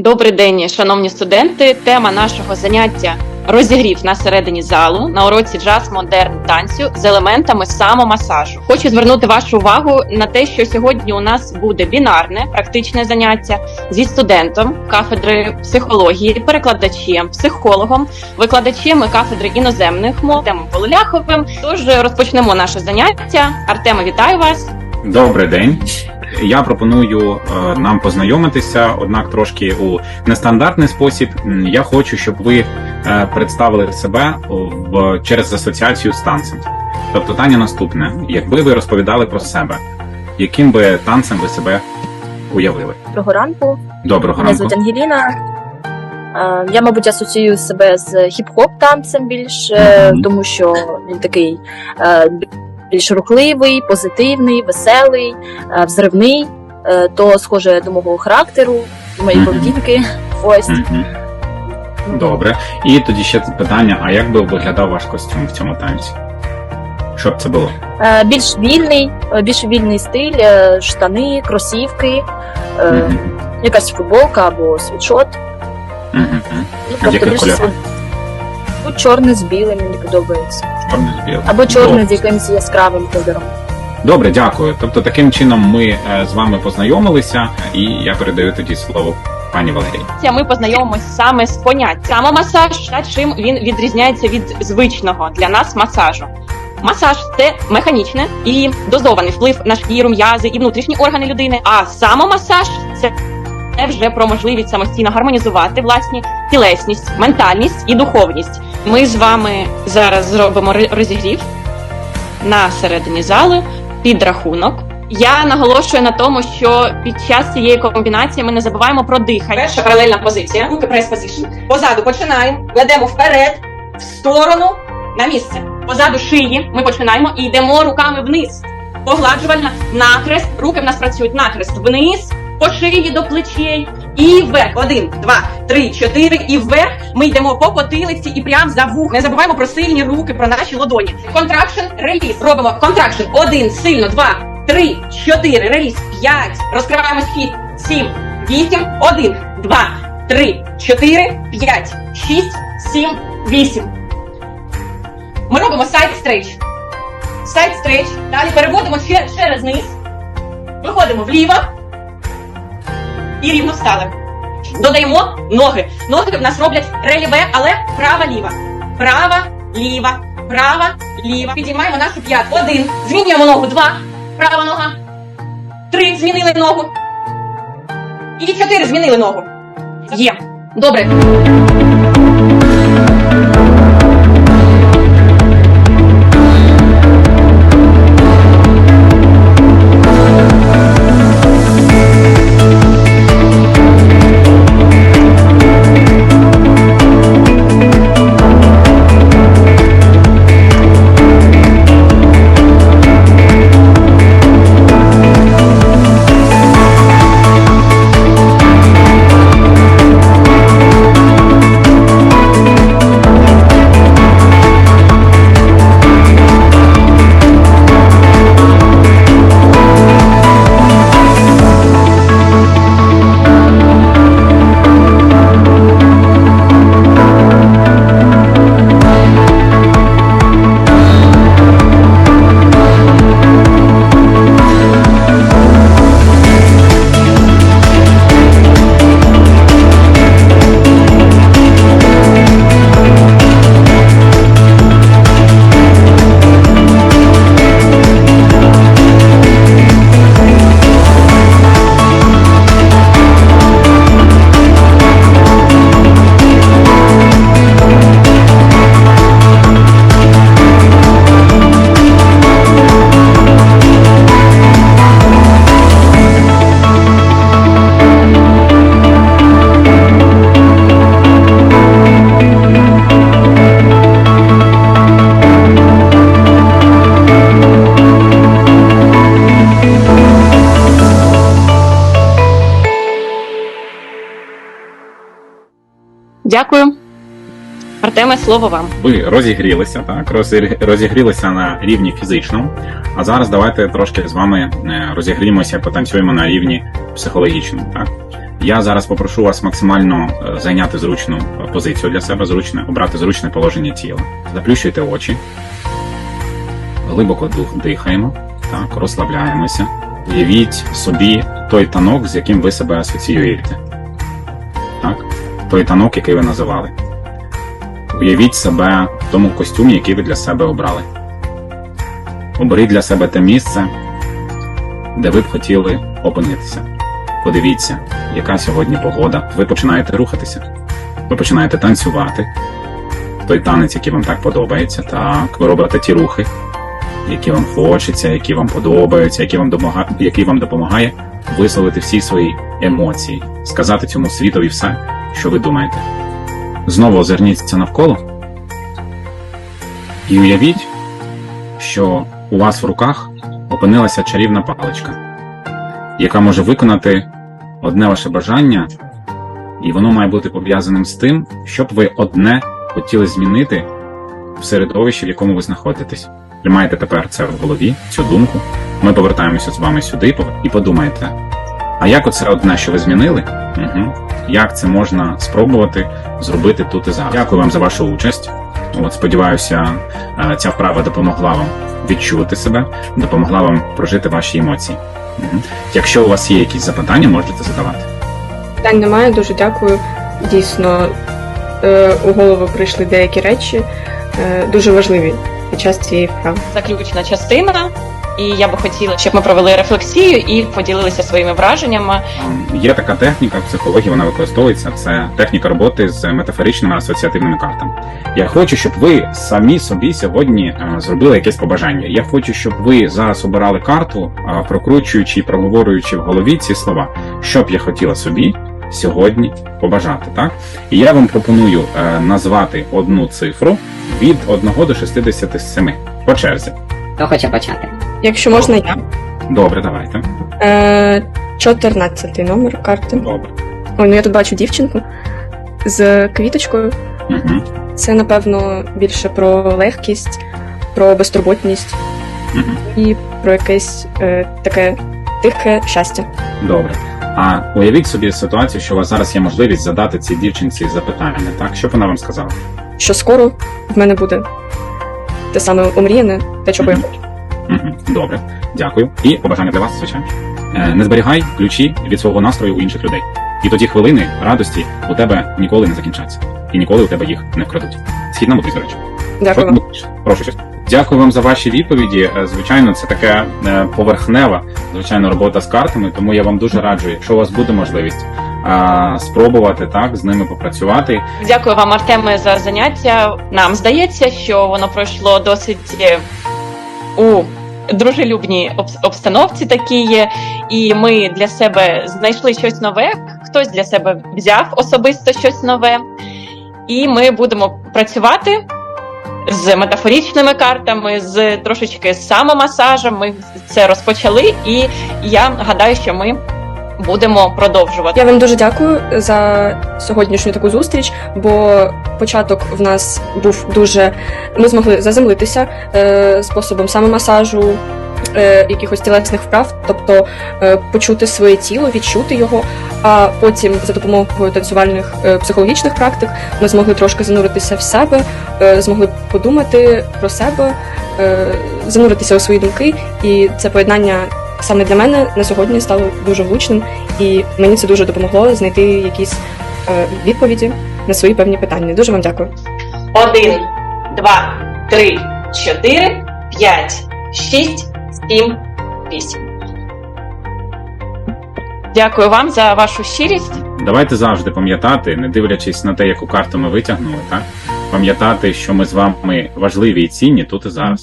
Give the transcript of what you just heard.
Добрий день, шановні студенти. Тема нашого заняття розігрів на середині залу на уроці джаз модерн танцю з елементами самомасажу. Хочу звернути вашу увагу на те, що сьогодні у нас буде бінарне практичне заняття зі студентом кафедри психології, перекладачем, психологом, викладачем кафедри іноземних мов Артемом Полуляховим. Тож розпочнемо наше заняття. Артема, вітаю вас. Добрий день. Я пропоную е, нам познайомитися, однак трошки у нестандартний спосіб. Я хочу, щоб ви е, представили себе через асоціацію з танцем. Тобто, Таня, наступне, якби ви розповідали про себе, яким би танцем ви себе уявили? Доброго ранку. Доброго Мене ранку. звуть Ангеліна. Е, Я, мабуть, асоціюю себе з хіп-хоп танцем більш, е, Мгм. тому що він такий більш рухливий, позитивний, веселий, е, взривний. Е, То схоже до мого характеру, до моєї поведінки. Ось. Добре. І тоді ще питання: а як би виглядав ваш костюм в цьому танці? Що б це було? Е, Більш вільний, більш вільний стиль, штани, кросівки, Мгм. якась футболка або світшот. Мгм. Ну, яких більш Ну, чорний з білим мені подобається. Чорний з білим. Або чорний Добре. з якимось яскравим кольором. Добре, дякую. Тобто таким чином ми е, з вами познайомилися, і я передаю тоді слово пані Валерії. Ми познайомимось саме з поняттям самомасаж та чим він відрізняється від звичного для нас масажу. Масаж це механічне і дозований вплив на шкіру, м'язи і внутрішні органи людини. А самомасаж це вже про можливість самостійно гармонізувати власні тілесність, ментальність і духовність. Ми з вами зараз зробимо розігрів на середині залу під рахунок. Я наголошую на тому, що під час цієї комбінації ми не забуваємо про дихання. Перша паралельна позиція. Руки прес позишн. Позаду починаємо, кладемо вперед, в сторону, на місце. Позаду шиї ми починаємо і йдемо руками вниз. Погладжувальна накрест. Руки в нас працюють накрест вниз, по шиї до плечей. І вверх. Один, два, три, чотири. І вверх ми йдемо по потилиці і прям за вух. Не забуваємо про сильні руки, про наші ладоні. Контракшн, реліз. Робимо контракшн. Один, сильно, два, три, чотири, реліз, п'ять. Розкриваємо схід. Сім, вісім, один, два, три, чотири, п'ять, шість, сім, вісім. Ми робимо сайд стрейч. Сайд стрейч. Далі переводимо ще, через низ. Виходимо вліво. І рівно стали. Додаємо ноги. Ноги в нас роблять реліве, але права-ліва. Права, ліва, права, ліва. Підіймаємо нашу п'ятку. Один. Змінюємо ногу. Два. Права нога. Три. Змінили ногу. І чотири змінили ногу. Є. Добре. Дякую. Артеме, слово вам. Ви розігрілися, так розігрілися на рівні фізичному. А зараз давайте трошки з вами е, розігріємося, потанцюємо на рівні психологічному. Так Я зараз попрошу вас максимально е, зайняти зручну е, позицію для себе, зручне, обрати зручне положення тіла. Заплющуйте очі. Глибоко дихаємо. Так, розслабляємося. Уявіть собі той танок, з яким ви себе асоціюєте. Той танок, який ви називали. Уявіть себе в тому костюмі, який ви для себе обрали. Оберіть для себе те місце, де ви б хотіли опинитися. Подивіться, яка сьогодні погода. Ви починаєте рухатися. Ви починаєте танцювати. Той танець, який вам так подобається. Так, ви робите ті рухи, які вам хочеться, які вам подобаються, які вам допомагає, який вам допомагає висловити всі свої емоції, сказати цьому світові все, що ви думаєте. Знову озирніться навколо і уявіть, що у вас в руках опинилася чарівна паличка, яка може виконати одне ваше бажання, і воно має бути пов'язаним з тим, щоб ви одне хотіли змінити в середовищі, в якому ви знаходитесь. Тримайте тепер це в голові, цю думку. Ми повертаємося з вами сюди і подумайте, а як оце одне, що ви змінили? Угу. Як це можна спробувати зробити тут і зараз? Дякую вам за вашу участь. От сподіваюся, е, ця вправа допомогла вам відчути себе, допомогла вам прожити ваші емоції. Угу. Якщо у вас є якісь запитання, можете задавати. Питань немає, дуже дякую. Дійсно, е, у голову прийшли деякі речі, е, дуже важливі під час цієї вправи. Заключна частина. І я би хотіла, щоб ми провели рефлексію і поділилися своїми враженнями. Є така техніка в психології, вона використовується. Це техніка роботи з метафоричними асоціативними картами. Я хочу, щоб ви самі собі сьогодні е, зробили якесь побажання. Я хочу, щоб ви зараз обирали карту, е, прокручуючи і проговорюючи в голові ці слова, що б я хотіла собі сьогодні побажати. Так і я вам пропоную е, назвати одну цифру від 1 до 67 по черзі. Хто хоче почати? Якщо можна, я. Добре, давайте. Е, 14 номер карти. Добре. Ой, ну я тут бачу дівчинку з квіточкою. Угу. Це, напевно, більше про легкість, про безтурботність Угу. і про якесь е, таке тихе щастя. Добре. А уявіть собі ситуацію, що у вас зараз є можливість задати цій дівчинці запитання, так? Що б вона вам сказала? Що скоро в мене буде те саме омріяне, те, чого я хочу. Добре, дякую. І побажання для вас, звичайно. Е, Не зберігай ключі від свого настрою у інших людей. І тоді хвилини радості у тебе ніколи не закінчаться. І ніколи у тебе їх не вкрадуть. Східна мудрість, до речі. Дякую вам. Прошу щось. Дякую вам за ваші відповіді. Е, Звичайно, це така е, поверхнева, звичайно, робота з картами, тому я вам дуже раджу, якщо у вас буде можливість спробувати так з ними попрацювати. Дякую вам, Артеме, за заняття. Нам здається, що воно пройшло досить е, у дружелюбній обс- обстановці такій, і ми для себе знайшли щось нове. Хтось для себе взяв особисто щось нове, і ми будемо працювати. З метафоричними картами, з трошечки самомасажем. Ми це розпочали, і я гадаю, що ми будемо продовжувати. Я вам дуже дякую за сьогоднішню таку зустріч, бо початок в нас був дуже. Ми змогли заземлитися е, способом самомасажу, е, якихось тілесних вправ, тобто е, почути своє тіло, відчути його. А потім за допомогою танцювальних е, психологічних практик ми змогли трошки зануритися в себе, е, змогли подумати про себе, е, зануритися у свої думки, і це поєднання саме для мене на сьогодні стало дуже влучним, і мені це дуже допомогло знайти якісь е, відповіді на свої певні питання. Дуже вам дякую. Один, два, три, чотири, п'ять, шість, сім, вісім. Дякую вам за вашу щирість. Давайте завжди пам'ятати, не дивлячись на те, яку карту ми витягнули, так пам'ятати, що ми з вами важливі і цінні тут і зараз.